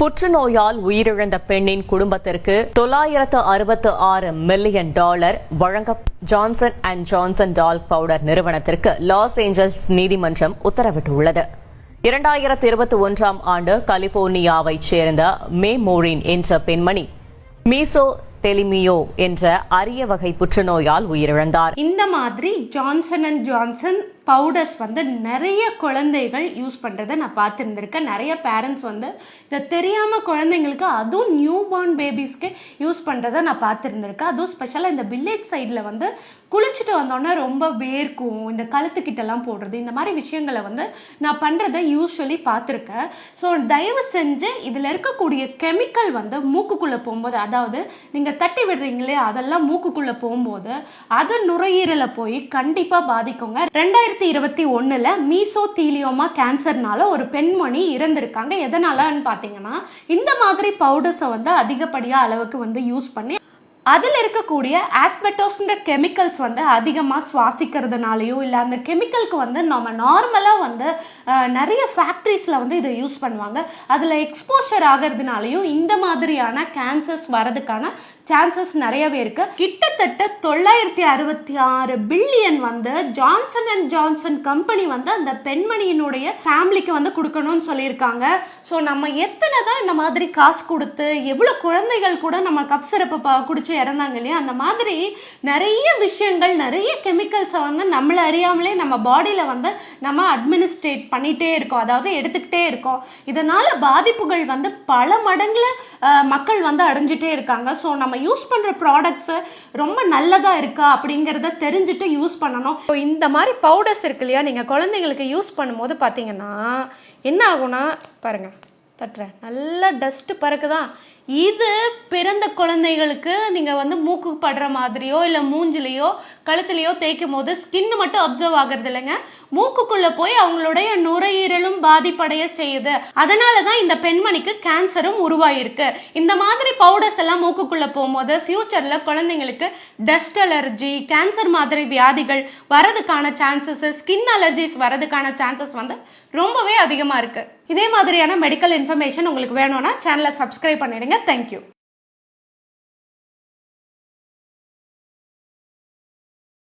புற்றுநோயால் உயிரிழந்த பெண்ணின் குடும்பத்திற்கு தொள்ளாயிரத்து அறுபத்து ஆறு மில்லியன் டாலர் வழங்க Johnson and Johnson talc powder நிறுவனத்திற்கு லாஸ் ஏஞ்சல்ஸ் நீதிமன்றம் உத்தரவிட்டுள்ளது. இரண்டாயிரத்து இருபத்தி ஒன்றாம் ஆண்டு கலிபோர்னியாவைச் சேர்ந்த மே மோரின் என்ற பெண்மணி மீசோ டெலிமியோ என்ற அரிய வகை புற்றுநோயால் உயிரிழந்தார். இந்த மாதிரி ஜான்சன் அண்ட் ஜான்சன் பவுடர்ஸ் வந்து நிறைய குழந்தைகள் யூஸ் பண்ணுறதை நான் பார்த்துருந்துருக்கேன். நிறைய பேரண்ட்ஸ் வந்து இதை தெரியாமல் குழந்தைங்களுக்கு அதுவும் நியூ பார்ன் பேபிஸ்க்கு யூஸ் பண்ணுறதை நான் பார்த்துருந்துருக்கேன். அதுவும் ஸ்பெஷலாக இந்த வில்லேஜ் சைடில் வந்து குளிச்சுட்டு வந்தோடனே ரொம்ப வேர்க்கும் இந்த கழுத்துக்கிட்டலாம் போடுறது இந்த மாதிரி விஷயங்களை வந்து நான் பண்ணுறதை யூஸ்வலி பார்த்துருக்கேன். ஸோ தயவு செஞ்சு இதில் இருக்கக்கூடிய கெமிக்கல் வந்து மூக்குக்குள்ளே போகும்போது அதாவது நீங்கள் தட்டி விடுறீங்களே அதெல்லாம் மூக்குக்குள்ளே போகும்போது அது நுரையீரலை போய் கண்டிப்பாக பாதிக்குங்க. ரெண்டாயிரத்தி இருபத்தி ஒன்றில் மீசோதீலியோமா கேன்சர்னால ஒரு பெண்மணி இறந்திருக்காங்க. எதனாலன்னு பார்த்தீங்கன்னா இந்த மாதிரி பவுடர்ஸை வந்து அதிகப்படியாக அளவுக்கு வந்து யூஸ் பண்ணி அதில் இருக்கக்கூடிய ஆஸ்பெட்டோஸ்ன்ற கெமிக்கல்ஸ் வந்து அதிகமாக சுவாசிக்கிறதுனாலையோ இல்லை அந்த கெமிக்கலுக்கு வந்து நம்ம நார்மலாக வந்து நிறைய ஃபேக்ட்ரிஸில் வந்து இதை யூஸ் பண்ணுவாங்க. அதில் எக்ஸ்போஷர் ஆகிறதுனாலையும் இந்த மாதிரியான கேன்சர்ஸ் வரதுக்கான சான்சஸ் நிறையவே இருக்கு. கிட்டத்தட்ட தொள்ளாயிரத்தி அறுபத்தி ஆறு பில்லியன் வந்து ஜான்சன் அண்ட் ஜான்சன் கம்பெனி வந்து அந்த பெண்மணியினுடைய ஃபேமிலிக்கு வந்து கொடுக்கணும்னு சொல்லியிருக்காங்க. ஸோ நம்ம எத்தனை தான் இந்த மாதிரி காசு கொடுத்து எவ்வளோ குழந்தைகள் கூட நம்ம கப் சிறப்பு குடிச்சு வச்சு இறந்தாங்க இல்லையா? அந்த மாதிரி நிறைய விஷயங்கள் நிறைய கெமிக்கல்ஸை வந்து நம்மளை அறியாமலே நம்ம பாடியில் வந்து நம்ம அட்மினிஸ்ட்ரேட் பண்ணிகிட்டே இருக்கோம். அதாவது எடுத்துக்கிட்டே இருக்கோம். இதனால் பாதிப்புகள் வந்து பல மடங்குல மக்கள் வந்து அடைஞ்சிட்டே இருக்காங்க. ஸோ நம்ம யூஸ் பண்ணுற ப்ராடக்ட்ஸு ரொம்ப நல்லதாக இருக்கா அப்படிங்கிறத தெரிஞ்சுட்டு யூஸ் பண்ணணும். ஸோ இந்த மாதிரி பவுடர்ஸ் இருக்கு இல்லையா? நீங்கள் குழந்தைங்களுக்கு யூஸ் பண்ணும்போது பார்த்தீங்கன்னா என்ன ஆகும்னா பாருங்கள் தட்டுறேன் நல்லா டஸ்ட்டு பறக்குதான். இது பிறந்த குழந்தைகளுக்கு நீங்கள் வந்து மூக்கு படுற மாதிரியோ இல்லை மூஞ்சிலையோ கழுத்துலையோ தேய்க்கும் போது ஸ்கின் மட்டும் அப்சர்வ் ஆகிறது இல்லைங்க. மூக்குக்குள்ளே போய் அவங்களுடைய நுரையீரலும் பாதிப்படைய செய்யுது. அதனால தான் இந்த பெண்மணிக்கு கேன்சரும் உருவாயிருக்கு. இந்த மாதிரி பவுடர்ஸ் எல்லாம் மூக்குக்குள்ளே போகும்போது ஃப்யூச்சரில் குழந்தைங்களுக்கு டஸ்ட் அலர்ஜி கேன்சர் மாதிரி வியாதிகள் வரதுக்கான சான்சஸ் ஸ்கின் அலர்ஜிஸ் வரதுக்கான சான்சஸ் வந்து ரொம்பவே அதிகமாக இருக்குது இதே மாதிரியான மெடிக்கல் இன்ஃபர்மேஷன் உங்களுக்கு வேணும்னா சேனலை சப்ஸ்கிரைப் பண்ணிடுங்க. தேங்க்யூ